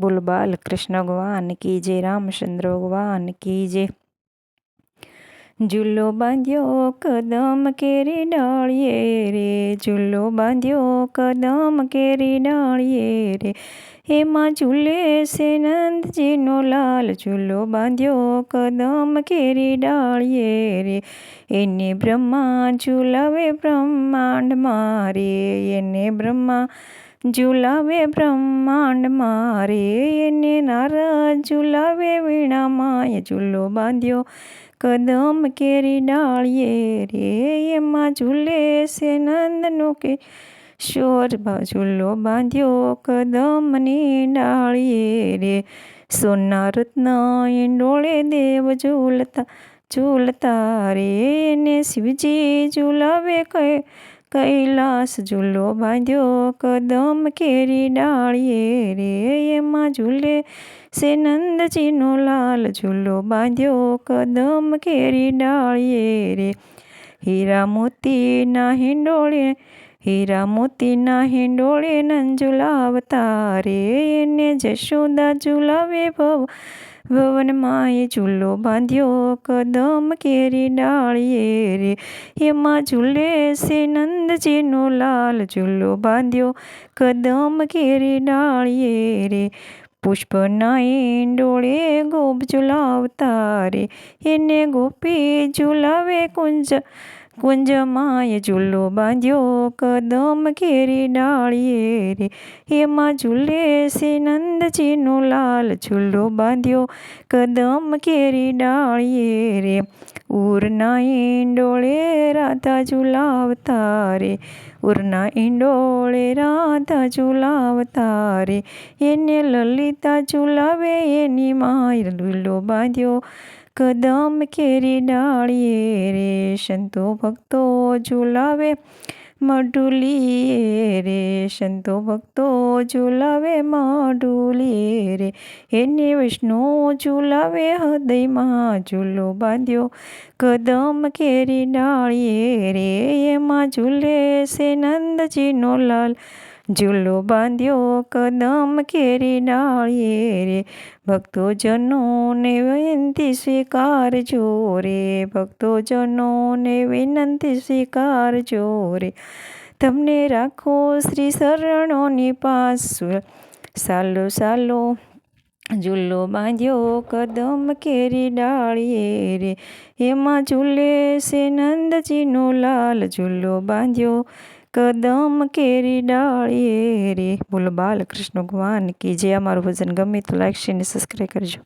બોલ બાલ કૃષ્ણ ભગવાન કી જે રામચંદ્ર ભગવાન કી જે ઝૂલો બાંધ્યો કદમ કેરી ડાળીએ રે ઝૂલો બાંધ્યો કદમ કેરી ડાળીએ રે એમાં ઝૂલે છે નંદજીનો લાલ ઝૂલો બાંધ્યો કદમ કેરી ડાળીએ રે એને બ્રહ્મા ઝૂલાવે બ્રહ્માંડ મારે એને બ્રહ્મા ઝુલાવે બ્રહ્માંડ મારે એને નારદ ઝુલાવે વીણામાં ઝૂલો બાંધ્યો કદમ કેરી ડાળીએ રે એમાં ઝૂલે છે નંદનો કે શોર ઝૂલો બાંધ્યો કદમની ડાળીએ રે સોના રત્ન ડોળે દેવ ઝૂલતા ઝૂલતા રે એને શિવજી ઝૂલાવે કઈ કૈલાસ ઝૂલો બાંધ્યો, કદમ કેરી ડાળીએ રે, એમાં ઝૂલે સે નંદજીનો લાલ ઝૂલો બાંધ્યો, કદમ કેરી ડાળીએ રે. હીરા મોતીના હિંડોળે હીરા મોતીના હિંડોળે નંદ ઝુલાવતા રે એને જશોદા ઝુલાવે ભવ ભવનમાં એ ઝૂલો બાંધ્યો કદમ કેરી ડાળીએ રે એમાં ઝૂલે છે નંદજીનો લાલ ઝૂલો બાંધ્યો કદમ કેરી ડાળીએ રે પુષ્પના ડોળે ગોપ ઝુલાવતા રે એને ગોપી ઝુલાવે કુંજ કુંજમાં ઝૂલો બાંધ્યો, કદમ કેરી ડાળીએ રે. એમાં ઝૂલે શ્રી નંદજીનો લાલ ઝૂલો બાંધ્યો, કદમ કેરી ડાળીએ રે. ઉરના ઈંડોળે રાધા ઝુલાવતા રે. ઉરના ઈંડોળે રાધા ઝુલાવતા રે. એને લલિતા ઝુલાવે, એની માય ઝૂલો બાંધ્યો કદમ કેરી ડાળીએ રે, સંતો ભક્તો ઝુલાવે. મઢુલીએ રે, સંતો ભક્તો ઝુલાવે. મઢુલીએ રે, એને વિષ્ણુ ઝુલાવે. હૃદયમાં ઝૂલો બાંધ્યો. કદમ કેરી ડાળીએ રે, એમાં ઝૂલે છે નંદજીનો લાલ. ઝૂલો બાંધ્યો કદમ કેરી ડાળીએ રે. ભક્તોજનોને વિનંતી સ્વીકારજો રે ભક્તોજનોને વિનંતી સ્વીકારજો રે તમને રાખો શ્રી શરણોની પાસ સાલો સાલો. ઝૂલો બાંધ્યો કદમ કેરી ડાળીએ રે. એમાં ઝૂલે છે નંદજીનો લાલ. ઝૂલો બાંધ્યો કદમ કેરી ડાળીએ રે. બોલો બાલકૃષ્ણ ભગવાન કી જે અમારું ભજન ગમે તો લાઈક શેર ને સબસ્ક્રાઈબ કરજો.